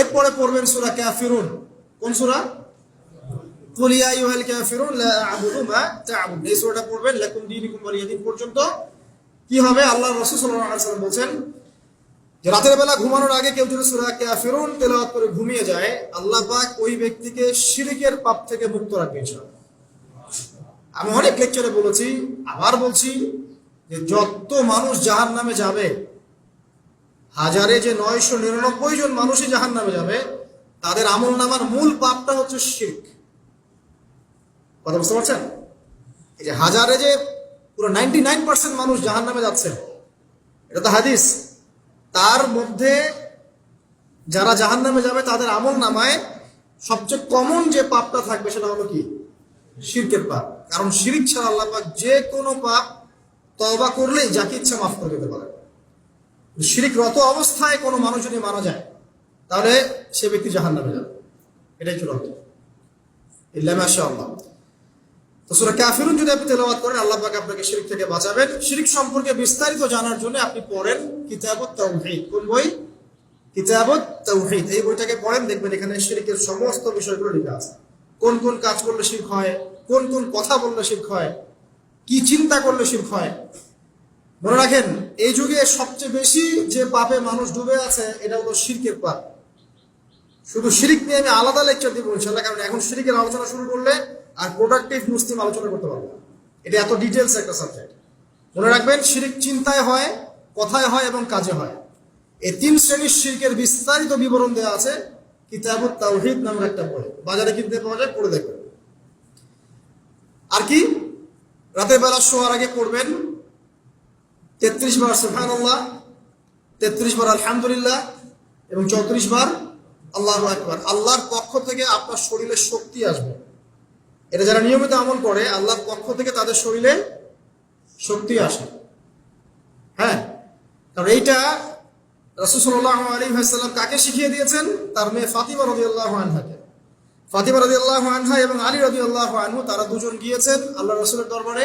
এরপরে পড়বেন সুরা ক্যাফিরুন কোন সুরা? কুল ইয়া আইয়ুহাল কাফিরুন, লা আ'বুদু মা তা'বুদুন। এই সূরাটা পড়বেন, লাকুম দীনুকুম ওয়ালিয়াদিন পর্যন্ত কি হবে? আল্লাহ রাসূল সাল্লাল্লাহু আলাইহি ওয়াসাল্লাম বলেন যে, রাতের বেলা ঘুমানোর আগে কেউ যদি সূরা কাফিরুন তেলাওয়াত করে ঘুমিয়ে যায়, আল্লাহ পাক ওই ব্যক্তিকে শিরকের পাপ থেকে মুক্ত রাখবে ইনশাআল্লাহ আমি অনেক লেকচারে বলেছি, আবার বলছি যে, যত মানুষ জাহান নামে যাবে হাজারে যে নয়শো নিরানব্বই জন মানুষই জাহান নামে যাবে, তাদের আমল নামার মূল পাপটা হচ্ছে শির্ক। কথা বুঝতে পারছেন? এই যে হাজারে যে পুরো নাইনটি নাইন পার্সেন্ট মানুষ জাহান নামে যাচ্ছে, এটা তো হাদিস। তার মধ্যে যারা জাহান নামে যাবে, তাদের আমল নামায় সবচেয়ে কমন যে পাপটা থাকবে সেটা হলো কি? শিরকের পাপ। কারণ শিরিক ছাড়া আল্লাহ পাক যে কোনো পাপ তওবা করলেই যাকে ইচ্ছা মাফ করে দিতে পারে শিরিক রত অবস্থায় কোনো মানুষ যদি মারা যায়, তাহলে সে ব্যক্তি জাহান নামে যাবে। এটাই চূড়ান্ত। ইল্লা মাশাআল্লাহ তো সূরা কাফিরুন যদি আপনি তেলাওয়াত করেন, আল্লাহ পাক আপনাকে শিরিক থেকে বাঁচাবেন। শিরিক সম্পর্কে বিস্তারিত জানার জন্য আপনি পড়েন কিতাবুত তাওহীদ। কোন বই? কিতাবুত তাওহীদ। এই বইটাকে পড়েন, দেখবেন এখানে শিরিকের সমস্ত বিষয়গুলো লেখা আছে। কোন কোন কাজ করলে শিরক হয়, কোন কোন কথা বললে শিরক হয়, কি চিন্তা করলে শিরক হয় মনে রাখেন, এই যুগে সবচেয়ে বেশি যে পাপে মানুষ ডুবে আছে, এটা হলো শিরকের পাপ। শুধু শিরিক নিয়ে আমি আলাদা লেকচার দিয়ে দিব ইনশাল্লাহ কারণ এখন শিরিকের আলোচনা শুরু করলে আর প্রোডাক্টিভ মুসলিম আলোচনা করতে পারব এটা এত ডিটেলস একটা সাবজেক্ট মনে রাখবেন, শিরিক চিন্তায় হয়, কথায় হয় এবং কাজে হয়। এই তিন শ্রেণির শিরকের বিস্তারিত বিবরণ দেওয়া আছে, কিতাবুত তাওহীদ নামের একটা বই। বাজারে কিনতে পাওয়া যায়, পড়ে দেখবেন। আর কি? রাতের বেলা শোয়ার আগে পড়বেন তেত্রিশ বার সুফান আল্লাহ তেত্রিশ বার আলহামদুলিল্লাহ এবং চৌত্রিশ বার আল্লাহ একবার আল্লাহর পক্ষ থেকে আপনার শরীরে শক্তি আসবে। এটা যারা নিয়মিত আমল করে, আল্লাহর পক্ষ থেকে তাদের শরীরে শক্তি আসে। হ্যাঁ? কারণ এইটা রসুল্লাহ আলী ভাইসাল্লাম কাকে শিখিয়ে দিয়েছেন? তার মেয়ে ফাতিমা রবি আল্লাহ আনহাকে। ফাতিমা রবি আল্লাহ আনহা এবং আলী রবি আল্লাহ আনহু, তারা দুজন গিয়েছেন আল্লাহ রসুলের দরবারে।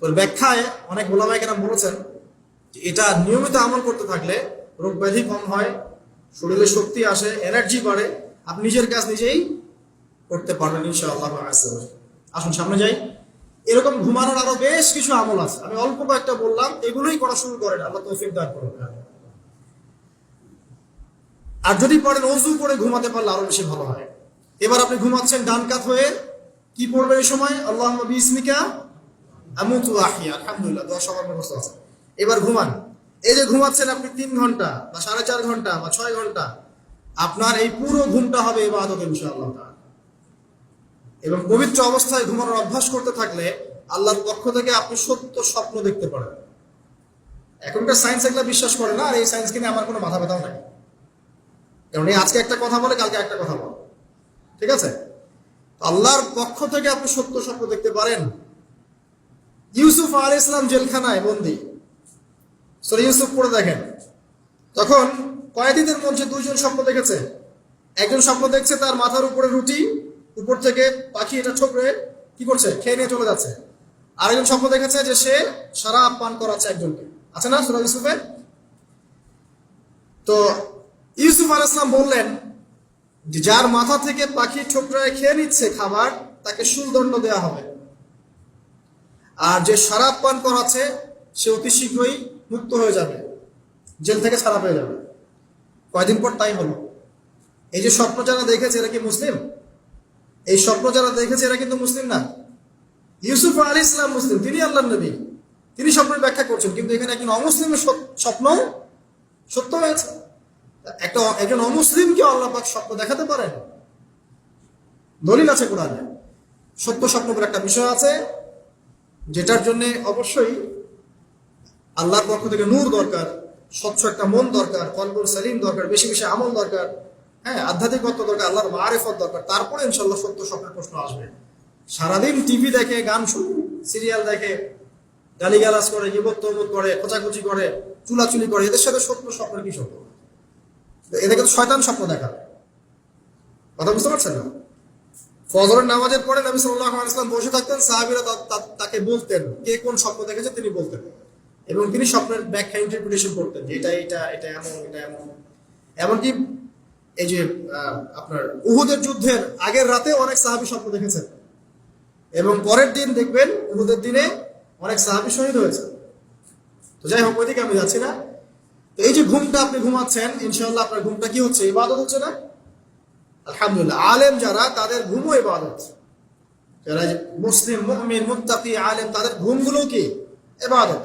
তোর ব্যাখ্যায় অনেক গোলামাই কেন বলেছেন যে এটা নিয়মিত আমল করতে থাকলে রোগ ব্যাধি কম হয়, শরীরে শক্তি আসে এনার্জি বাড়ে আপনি নিজের কাজ নিজেই করতে পারবেন ইনশাআল্লাহ আসুন সামনে যাই। এরকম ঘুমানোর আরও বেশ কিছু আমল আছে। আমি অল্প কয়েকটা বললাম, এগুলোই করা শুরু করেন, আল্লাহ তৌফিক দান করুন। আর যদি পড়েন অজু করে ঘুমাতে পারলে আরও বেশি ভালো হয়। এবার আপনি ঘুমাচ্ছেন ডান কাত হয়ে, কি পড়বেন এই সময়? আল্লাহ বিসমিকা আহিয়া আলহামদুলিল্লাহ আছে। এবার ঘুমান। এই যে ঘুমাচ্ছেন আপনি তিন ঘণ্টা বা সাড়ে চার ঘণ্টা বা ছয় ঘণ্টা, আপনার এই পুরো ঘুমটা হবে এবাদত ইনশাআল্লাহ এবং পবিত্র অবস্থায় ঘুমানোর অভ্যাস করতে থাকলে আল্লাহর পক্ষ থেকে আপনি সত্য স্বপ্ন দেখতে পারেন। এখনকার সায়েন্স এগুলা বিশ্বাস করে না, আর এই সায়েন্স নিয়ে আমার কোনো মাথা ব্যথাও নাই। কারণ এই আজকে একটা কথা বলে, কালকে একটা কথা বলে। ঠিক আছে? আল্লাহর পক্ষ থেকে আপনি সত্য স্বপ্ন দেখতে পারেন। ইউসুফ আল ইসলাম জেলখানায় বন্দি। সরি ইউসুফ পড়ে দেখেন। তখন কয়েদিদের মধ্যে দুইজন স্বপ্ন দেখেছে। একজন স্বপ্ন দেখছে তার মাথার উপরে রুটি, উপর থেকে পাখি এটা ঠোকরে কি করছে, খেয়ে নিয়ে চলে যাচ্ছে। আরেকজন স্বপ্ন দেখেছে যে সে সারা পান করাচ্ছে একজনকে। আছে না সুরা ইউসুফে তো ইউসুফ আল ইসলাম বললেন যার মাথা থেকে পাখি ঠোকরায় খেয়ে নিচ্ছে খাবার, তাকে সুলদণ্ড দেওয়া হবে। আর যে সারাপ পান করাচ্ছে সে অতি শীঘ্রই মুক্ত হয়ে যাবে। জেল থেকে ছাড়া পেয়ে যাবে। কয়দিন পর তাই হলো। এই যে স্বপ্ন যারা দেখেছে, এরা কি মুসলিম? এই স্বপ্ন যারা দেখেছে, এরা কিন্তু মুসলিম না। ইউসুফ আলী ইসলাম মুসলিম, তিনি আল্লাহ নবী। তিনি স্বপ্নের ব্যাখ্যা করছেন, কিন্তু এখানে একজন অমুসলিমের স্বপ্ন সত্য হয়েছে। একটা একজন অমুসলিমকে আল্লাহ পাক স্বপ্ন দেখাতে পারেন। দলিল আছে কোরআনে। সত্য স্বপ্ন একটা বিষয় আছে যেটার জন্য অবশ্যই আল্লাহর পক্ষ থেকে নূর দরকার, স্বচ্ছ একটা মন দরকার কলবুল সালিম দরকার, বেশি বেশি আমল দরকার হ্যাঁ আধ্যাত্মিকত্ব দরকার, আল্লাহর মারেফত দরকার, তারপরে ইনশাল্লাহ সত্য স্বপ্নের প্রশ্ন আসবে। সারাদিন টিভি দেখে, গান শুনে সিরিয়াল দেখে, গালিগালাজ করে ইবত তমত করে, খোঁচাখুচি করে, চুলাচুলি করে, এদের সাথে সত্য স্বপ্নের কি সত্য এদেরকে তো শয়তান স্বপ্ন দেখাবে। কথা বুঝতে পারছেন না? ফজরের নামাজের পরে নবী সাল্লাল্লাহু আলাইহি ওয়াসাল্লাম বসে থাকতেন, সাহাবীরা তাকে বলতেন কে কোন স্বপ্ন দেখেছে তিনি বলতেন। এবং তিনি স্বপ্নের ব্যাখ্যা ইন্টারপ্রিটেশন করতেন যে এটা এটা এটা এমন এটা এমন। এমনকি এই যে আপনার উহুদের যুদ্ধের আগের রাতে অনেক সাহাবী স্বপ্ন দেখেছেন। এবং পরের দিন দেখবেন উহুদের দিনে অনেক সাহাবী শহীদ হয়েছে তো যাই হোক, ওইদিকে আমি যাচ্ছি না। তো এই যে ঘুমটা আপনি ঘুমাচ্ছেন, ইনশাআল্লাহ আপনার ঘুমটা কি হচ্ছে? ইবাদত হচ্ছে না? আলহামদুলিল্লাহ। আলেম যারা, তাদের ঘুমও ইবাদত। যারা মুসলিম, মুমিন, মুত্তাকি, আলেম, তাদের ঘুমগুলো কি? ইবাদত।